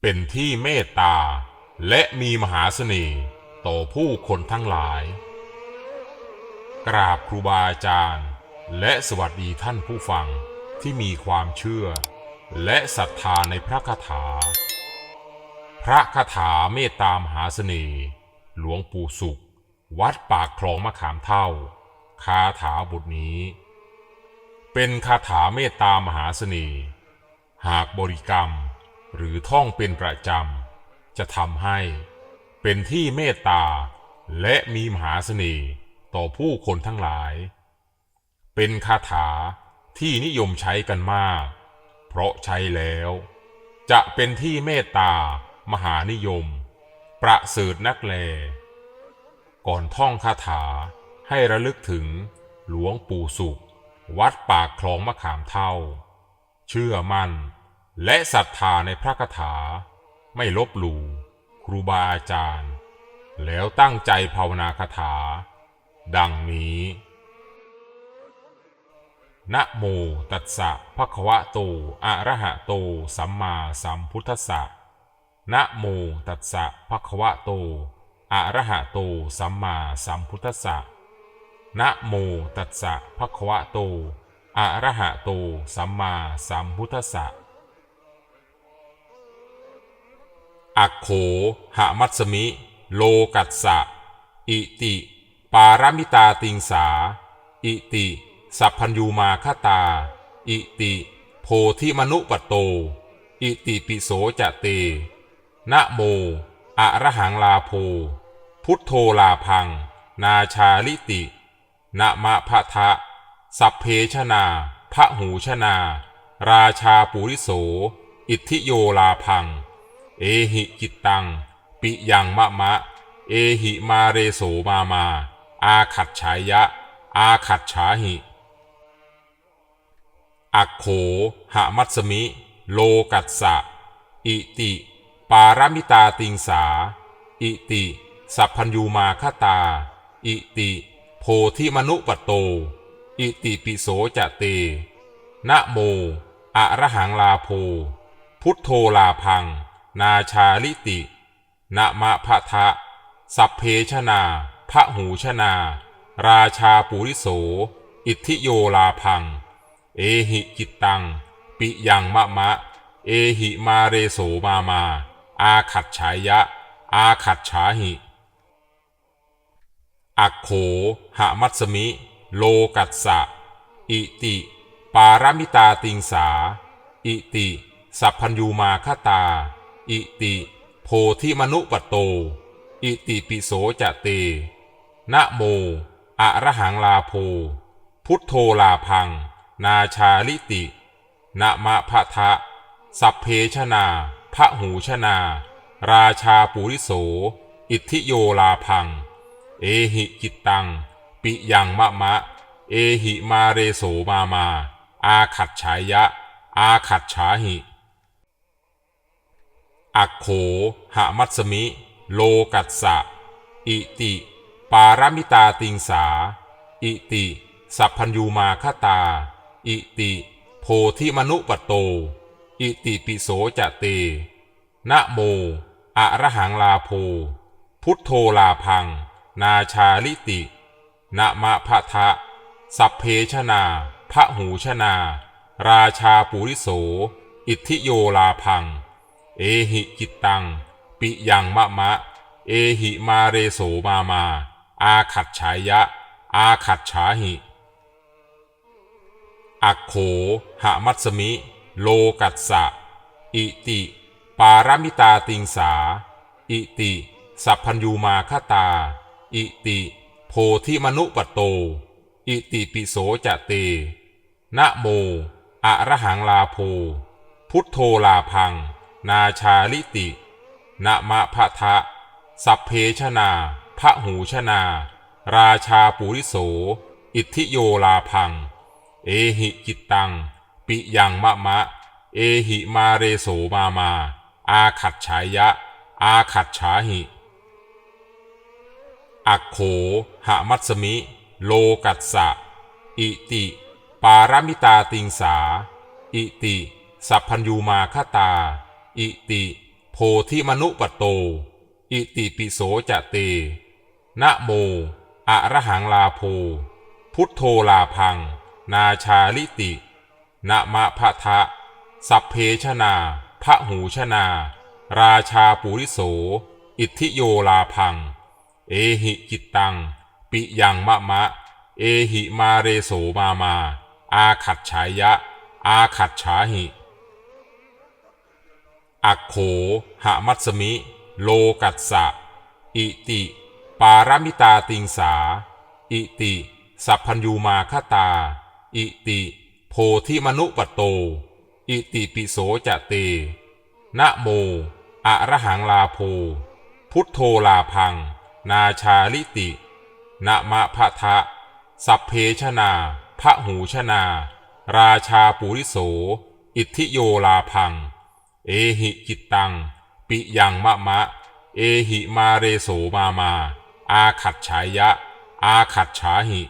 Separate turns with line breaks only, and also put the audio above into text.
เป็นที่เมตตา และมีมหาเสน่ห์ต่อผู้คนทั้งหลาย กราบครูบาอาจารย์ และสวัสดีท่านผู้ฟังที่มีความเชื่อ และศรัทธาในพระคาถา พระคาถาเมตตามหาเสน่ห์หลวงปู่สุข วัดปากคลองมะขามเท่า คาถาบทนี้ เป็นคาถาเมตตามหาเสน่ห์ หากบริกรรมหรือท่องเป็นประจำ จะทำให้เป็นที่เมตตาและมีมหาเสน่ห์ต่อผู้คนทั้งหลาย เป็นคาถาที่นิยมใช้กันมาก เพราะใช้แล้ว จะเป็นที่เมตตามหานิยม ประเสริฐนักแล ก่อนท่องคาถาให้ระลึกถึงหลวงปู่สุข วัดปากคลองมะขามเท่า เชื่อมั่น และศรัทธาในพระคาถา ไม่ลบหลู่ครูบาอาจารย์ แล้วตั้งใจภาวนาคาถา ดังนี้นะโมตัสสะภะคะวะโต อะระหะโต สัมมาสัมพุทธัสสะนะโมตัสสะภะคะวะโต อะระหะโตสัมมาสัมพุทธัสสะนะโมตัสสะภะคะวะโตอะระหะโตสัมมาสัมพุทธัสสะอักโขหะมัตสมิ โลกัสสะ อิติ ปารมิตาติงสา อิติ สัพพัญยูมาคตา อิติ โพธิมนุปโต อิติปิโสจะเตนะโม อะระหังลาโพ พุทโธลาพัง นาชาลิตินะมะพะทะ สัพเพชนาพระหูชนา ราชาปุริโส อิทธิโยลาพัง เอหิกิตตัง ปิยังมะมะ เอหิมาเรโสมามา อาขัดฉายะ อาขัดฉาหิอักโขหะมัตสมิ โลกัสสะ อิติ ปารมิตาติงสา อิติ สัพพัญยูมาคตา อิติ โพธิมนุปโต อิติปิโสจะเต นะโม อะระหังลาโพ พุทโธลาพัง นาชาลิตินะมะพะทะ สัพเพชนาพระหูชนา ราชาปุริโส อิทธิโยลาพัง เอหิกิตตัง ปิยังมะมะ เอหิมาเรโสมามา อาขัดฉายะ อาขัดฉาหิ อักโขหะมัตสมิ โลกัสสะ อิติ ปารมิตาติงสา อิติ สัพพัญยูมาคตา อิติ โพธิมนุปโต อิติปิโสจะเต นะโม อะระหังลาโพ พุทโธลาพัง นาชาลิตินะมะพะทะ สัพเพชนา พระหูชนา ราชาปุริโส อิทธิโยลาพัง เอหิกิตตัง ปิยังมะมะ เอหิมาเรโสมามา อาขัดฉายะ อาขัดฉาหิ อักโขหะมัตสมิ โลกัสสะ อิติ ปารมิตาติงสา อิติ สัพพัญยูมาคตา อิติ โพธิมนุปโต อิติปิโสจะเต นะโม อะระหังลาโพ พุทโธลาพัง นาชาลิตินะมะพะทะ สัพเพชนาพระหูชนา ราชาปุริโส อิทิโยลาพัง เอหิกิตตัง ปิยังมะมะ เอหิมาเรโสมามา อาขัดฉายะ อาขัดฉาหิ อักโขหะมัตสมิ โลกัสสะ อิติ ปารมิตาติงสา อิติ สัพพัญยูมาคตา อิติ โพธิมนุปโต อิติปิโสจะเต นะโม อะระหังลาโพ พุทโธลาพัง นาชาลิตินะมะพะทะ สัพเพชนาพระหูชนา ราชาปุริโส อิทธิโยลาพัง เอหิกิตตัง ปิยังมะมะ เอหิมาเรโสมามา อาขัดฉายะ อาขัดฉาหิ อักโขหะมัตสมิ โลกัสสะ อิติ ปารามิตาติงสา อิติ สัพพัญยูมาคตา อิติ โพธิมนุปโต อิติปิโสจะเต นะโม อะระหังลาโพ พุทโธลาพัง นาชาลิติ นะมะพะทะ สัพเพชนาพระหูชนา ราชาปุริโส อิทธิโยลาพัง เอหิจิตตัง ปิยังมะมะ เอหิมาเรโสมามา อาขัดฉายะ อาขัดฉาหิ อักโขหะมัตสมิ โลกัสสะ อิติ ปารามิตาติงสา อิติ สัพพัญยูมาคตา อิติ โพธิมนุปโต อิติปิโสจะเต นะโม อะระหังลาโพ พุทโธลาพัง นาชาลิตินะมะพะทะ สัพเพชนาพระหูชนา ราชาปุริโส อิทธิโยลาพัง เอหิจิตตัง ปิยังมะมะ เอหิมาเรโสมามา อาขัดฉายะ อาขัดฉาหิ